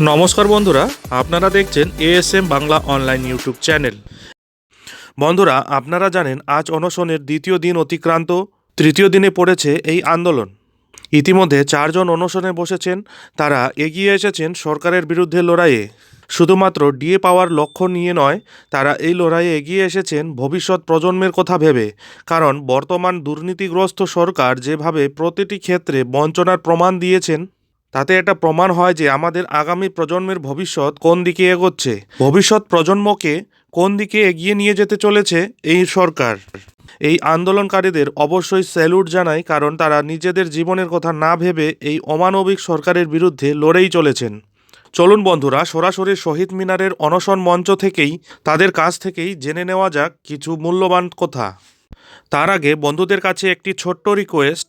নমস্কার বন্ধুরা, আপনারা দেখছেন ASM Bangla online YouTube channel. বন্ধুরা, আপনারা জানেন, আজ অনশনের দ্বিতীয় দিন অতিক্রান্ত, তৃতীয় দিনে পড়েছে এই আন্দোলন। ইতিমধ্যে চারজন অনশনে বসেছেন, তারা এগিয়ে এসেছেন সরকারের বিরুদ্ধে লড়াইয়ে। শুধুমাত্র ডিএ পাওয়ার লক্ষ্য নিয়ে নয়, তারা এই লড়াইয়ে এগিয়ে এসেছেন ভবিষ্যৎ প্রজন্মের কথা ভেবে। কারণ, বর্তমান দুর্নীতিগ্রস্ত সরকার যেভাবে প্রতিটি ক্ষেত্রে বঞ্চনার প্রমাণ দিয়েছেন তাতে এটা প্রমাণ হয় যে আমাদের আগামী প্রজন্মের ভবিষ্যৎ কোন দিকে এগোচ্ছে। ভবিষ্যৎ প্রজন্মকে কোন দিকে এগিয়ে নিয়ে যেতে চলেছে এই সরকার। এই আন্দোলনকারীদের অবশ্যই স্যালুট জানাই কারণ তারা নিজেদের জীবনের কথা না ভেবে এই অমানবিক সরকারের বিরুদ্ধে লড়েই চলেছেন। চলুন বন্ধুরা, সরাসরি শহীদ মিনারের অনশন মঞ্চ থেকেই, তাদের কাছ থেকেই জেনে নেওয়া যাক কিছু মূল্যবান কথা। তার আগে বন্ধুদের কাছে একটি ছোট্ট রিকোয়েস্ট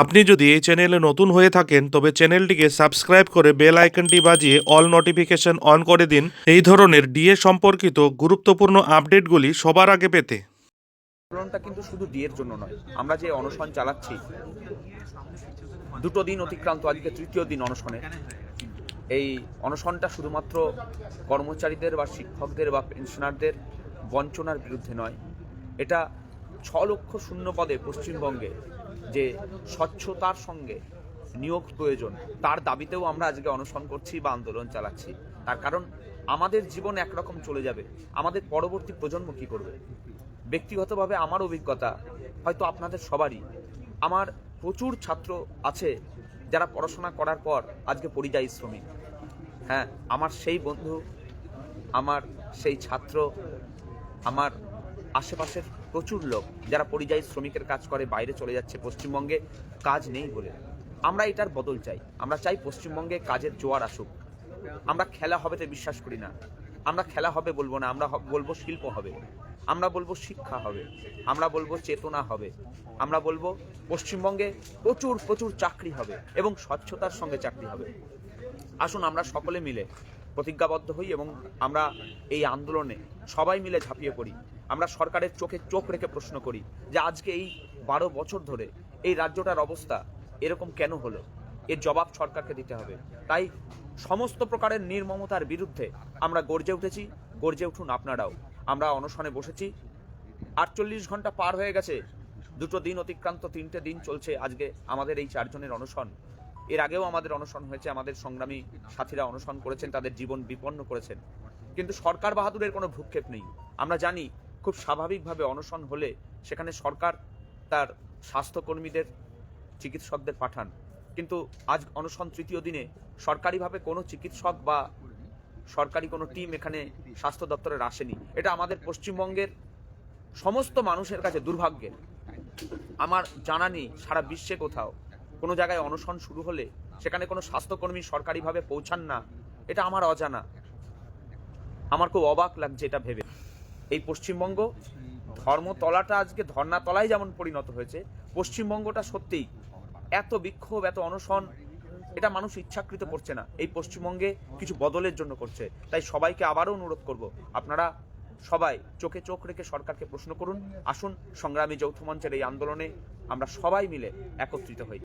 আপনি যদি এই চ্যানেলে নতুন হয়ে থাকেন, তবে চ্যানেলটিকে সাবস্ক্রাইব করে বেল আইকনটি বাজিয়ে অল নোটিফিকেশন অন করে দিন। এই ধরনের ডিএ সম্পর্কিত গুরুত্বপূর্ণ আপডেটগুলি সবার আগে পেতে। আন্দোলনটা কিন্তু শুধু ডিএর জন্য নয়, আমরা যে অনশন চালাচ্ছি, দুটো দিন অতিক্রান্ত, আজকে তৃতীয় দিন অনশনে। এই অনশনটা শুধুমাত্র কর্মচারীদের বা শিক্ষকদের বা পেনশনারদের বঞ্চনার বিরুদ্ধে নয়, এটা ছ লক্ষ শূন্য পদে পশ্চিমবঙ্গে যে স্বচ্ছতার সঙ্গে নিয়োগ প্রয়োজন, তার দাবিতেও আমরা আজকে অনশন করছি বা আন্দোলন চালাচ্ছি। তার কারণ, আমাদের জীবন একরকম চলে যাবে। আমাদের পরবর্তী প্রজন্ম কি করবে? ব্যক্তিগতভাবে আমার অভিজ্ঞতা, হয়তো আপনাদের সবারই, আমার প্রচুর ছাত্র আছে যারা পড়াশোনা করার পর আজকে পরিযায়ী শ্রমিক। হ্যাঁ আমার সেই বন্ধু, আমার সেই ছাত্র, আমার আশেপাশের প্রচুর লোক যারা পরিযায়ী শ্রমিকের কাজ করে, বাইরে চলে যাচ্ছে, পশ্চিমবঙ্গে কাজ নেই বলে। আমরা এটার বদল চাই। আমরা চাই পশ্চিমবঙ্গে কাজের জোয়ার আসুক। আমরা খেলা হবেতে বিশ্বাস করি না। আমরা খেলা হবে বলব না, আমরা বলব শিল্প হবে। আমরা বলব শিক্ষা হবে। আমরা বলব চেতনা হবে। আমরা বলব পশ্চিমবঙ্গে প্রচুর প্রচুর চাকরি হবে এবং স্বচ্ছতার সঙ্গে চাকরি হবে। আসুন, আমরা সকলে মিলে প্রতিজ্ঞাবদ্ধ হই এবং আমরা এই আন্দোলনে সবাই মিলে ঝাঁপিয়ে পড়ি। আমরা সরকারের চোখে চোখ রেখে প্রশ্ন করি যে আজকে এই বারো বছর ধরে এই রাজ্যটার অবস্থা এরকম কেন হলো? এর জবাব সরকারকে দিতে হবে। তাই সমস্ত প্রকারের নির্মমতার বিরুদ্ধে আমরা গর্জে উঠেছি, গর্জে উঠুন আপনারাও। আমরা অনশনে বসেছি। আটচল্লিশ ঘণ্টা পার হয়ে গেছে। দুটো দিন অতিক্রান্ত, তিনটে দিন চলছে আজকে আমাদের এই চারজনের অনশন। এর আগেও আমাদের অনশন হয়েছে, আমাদের সংগ্রামী সাথীরা অনশন করেছেন, তাদের জীবন বিপন্ন করেছেন। কিন্তু সরকার বাহাদুরের কোনো ভূক্ষেপ নেই। আমরা জানি খুব স্বাভাবিকভাবে অনশন হলে সেখানে সরকার তার স্বাস্থ্যকর্মীদের, চিকিৎসকদের পাঠান। কিন্তু আজ অনশন তৃতীয় দিনে সরকারিভাবে কোনো চিকিৎসক বা সরকারি কোনো টিম এখানে স্বাস্থ্য দপ্তরের আসেনি। এটা আমাদের পশ্চিমবঙ্গের সমস্ত মানুষের কাছে দুর্ভাগ্যের। আমার জানা নেই সারা বিশ্বে কোথাও কোনো জায়গায় অনশন শুরু হলে সেখানে কোনো স্বাস্থ্যকর্মী সরকারিভাবে পৌঁছান না, এটা আমার অজানা। আমার খুব অবাক লাগছে এটা ভেবে। এই পশ্চিমবঙ্গ ধর্মতলাটা আজকে ধর্নাতলায় যেমন পরিণত হয়েছে, পশ্চিমবঙ্গটা সত্যিই এত বিক্ষোভ, এত অনশন, এটা মানুষ ইচ্ছাকৃত করছে না। এই পশ্চিমবঙ্গে কিছু বদলের জন্য করছে। তাই সবাইকে আবারও অনুরোধ করব, আপনারা সবাই চোখে চোখ রেখে সরকারকে প্রশ্ন করুন, আসুন, সংগ্রামী যৌথ মঞ্চের এই আন্দোলনে আমরা সবাই মিলে একত্রিত হই।